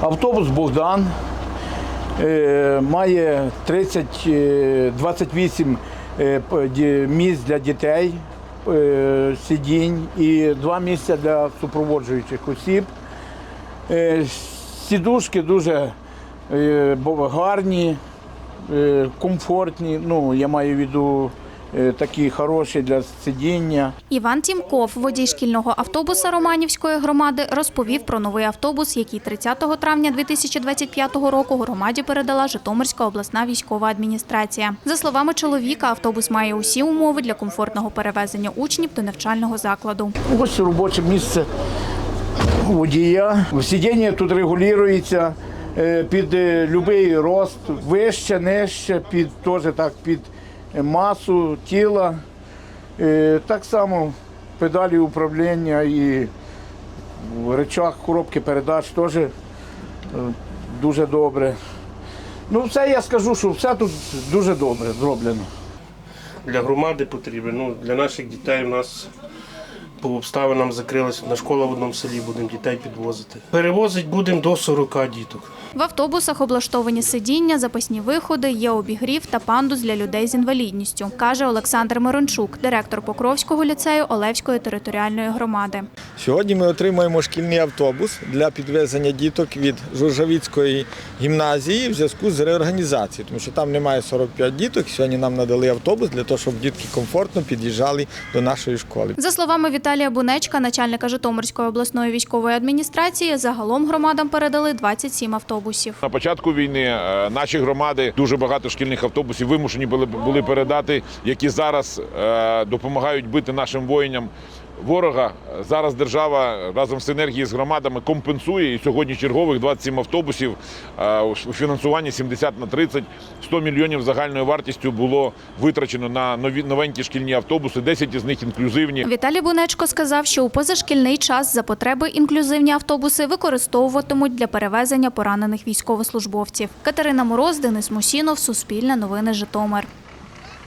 Автобус Богдан е, має 30, е, 28 е, ді- місць для дітей, е, сидінь і два місця для супроводжуючих осіб. Е, Сідушки дуже е, гарні, е, комфортні. Ну, я маю в виду е, такі хороші для сидіння. Іван Тімков, водій шкільного автобуса Романівської громади, розповів про новий автобус, який 30 травня 2025 року громаді передала Житомирська обласна військова адміністрація. За словами чоловіка, автобус має усі умови для комфортного перевезення учнів до навчального закладу. Ось робоче місце водія. Сидіння тут регулюється е, під будь-який рост, вище, нижче, під теж так під масу тіла. Е, Так само педалі управління і в речах коробки передач теж е, дуже добре. Ну, все я скажу, що все тут дуже добре зроблено. для громади потрібно, Ну, для наших дітей у нас по обставинам закрилася одна школа в одному селі, будемо дітей підвозити. Перевозить будемо до 40 діток. В автобусах облаштовані сидіння, запасні виходи, є обігрів та пандус для людей з інвалідністю, каже Олександр Мирончук, директор Покровського ліцею Олевської територіальної громади. Сьогодні ми отримуємо шкільний автобус для підвезення діток від Журжавіцької гімназії в зв'язку з реорганізацією, тому що там немає 45 діток. Сьогодні нам надали автобус для того, щоб дітки комфортно під'їжджали до нашої школи. За словами Віталія Бунечка, начальника Житомирської обласної військової адміністрації, загалом громадам передали 27 автобусів. На початку війни е, наші громади дуже багато шкільних автобусів вимушені були були передати, які зараз е, допомагають бити нашим воїнам. Ворога зараз держава разом в синергії з громадами компенсує і сьогодні чергових 27 автобусів у фінансуванні 70 на 30, 100 мільйонів загальною вартістю було витрачено на нові новенькі шкільні автобуси. 10 із них інклюзивні. Віталій Бунечко сказав, що у позашкільний час за потреби інклюзивні автобуси використовуватимуть для перевезення поранених військовослужбовців. Катерина Мороз, Денис Мусінов, Суспільне новини Житомир.